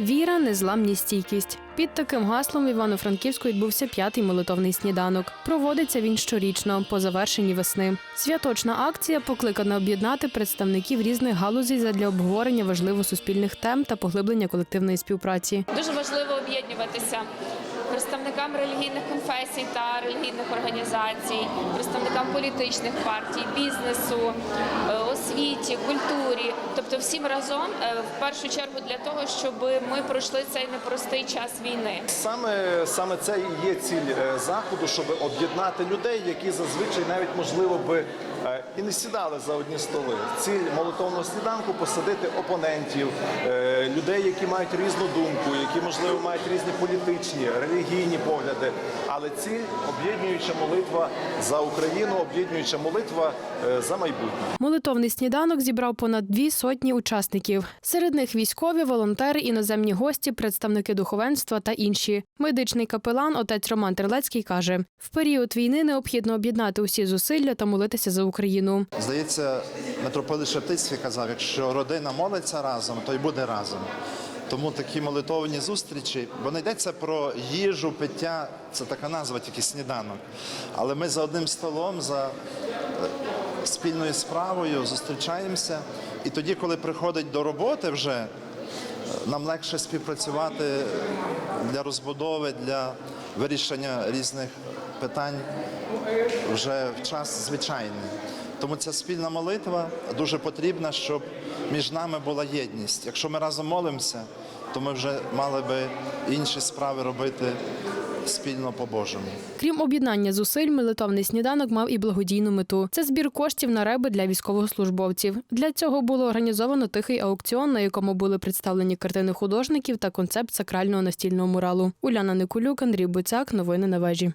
Віра, незламність, стійкість. Під таким гаслом в Івано-Франківську відбувся п'ятий молитовний сніданок. Проводиться він щорічно по завершенні весни. Святочна акція покликана об'єднати представників різних галузей задля обговорення важливо суспільних тем та поглиблення колективної співпраці. Дуже важливо об'єднуватися представникам релігійних конфесій та релігійних організацій, представникам політичних партій, бізнесу, освіті, культурі, тобто всім разом е, в першу чергу для того, щоб ми пройшли цей непростий час війни. Саме саме це і є ціль е, заходу, щоб об'єднати людей, які зазвичай навіть можливо би і не сідали за одні столи. Ціль молитовного сніданку посадити опонентів, е, людей, які мають різну думку, які можливо мають різні політичні, релігійні погляди. Але ціль об'єднуюча молитва за Україну, об'єднуюча молитва е, за майбутнє. Молитовний сніданок зібрав понад дві сотні учасників. Серед них військові, волонтери, іноземні гості, представники духовенства та інші. Медичний капелан, отець Роман Терлецький каже: в період війни необхідно об'єднати усі зусилля та молитися за Україну. Здається, митрополит Шептицький казав, якщо родина молиться разом, то й буде разом. Тому такі молитовні зустрічі, бо не йдеться про їжу, пиття, це така назва, тільки сніданок. Але ми за одним столом, за е, спільною справою зустрічаємося. І тоді, коли приходить до роботи вже, нам легше співпрацювати для розбудови, для вирішення різних питань вже в час звичайний. Тому ця спільна молитва дуже потрібна, щоб між нами була єдність. Якщо ми разом молимося, то ми вже мали би інші справи робити спільно по-божому. Крім об'єднання зусиль, молитовний сніданок мав і благодійну мету. Це збір коштів на реби для військовослужбовців. Для цього було організовано тихий аукціон, на якому були представлені картини художників та концепт сакрального настільного муралу. Уляна Никулюк, Андрій Буцяк. Новини на вежі.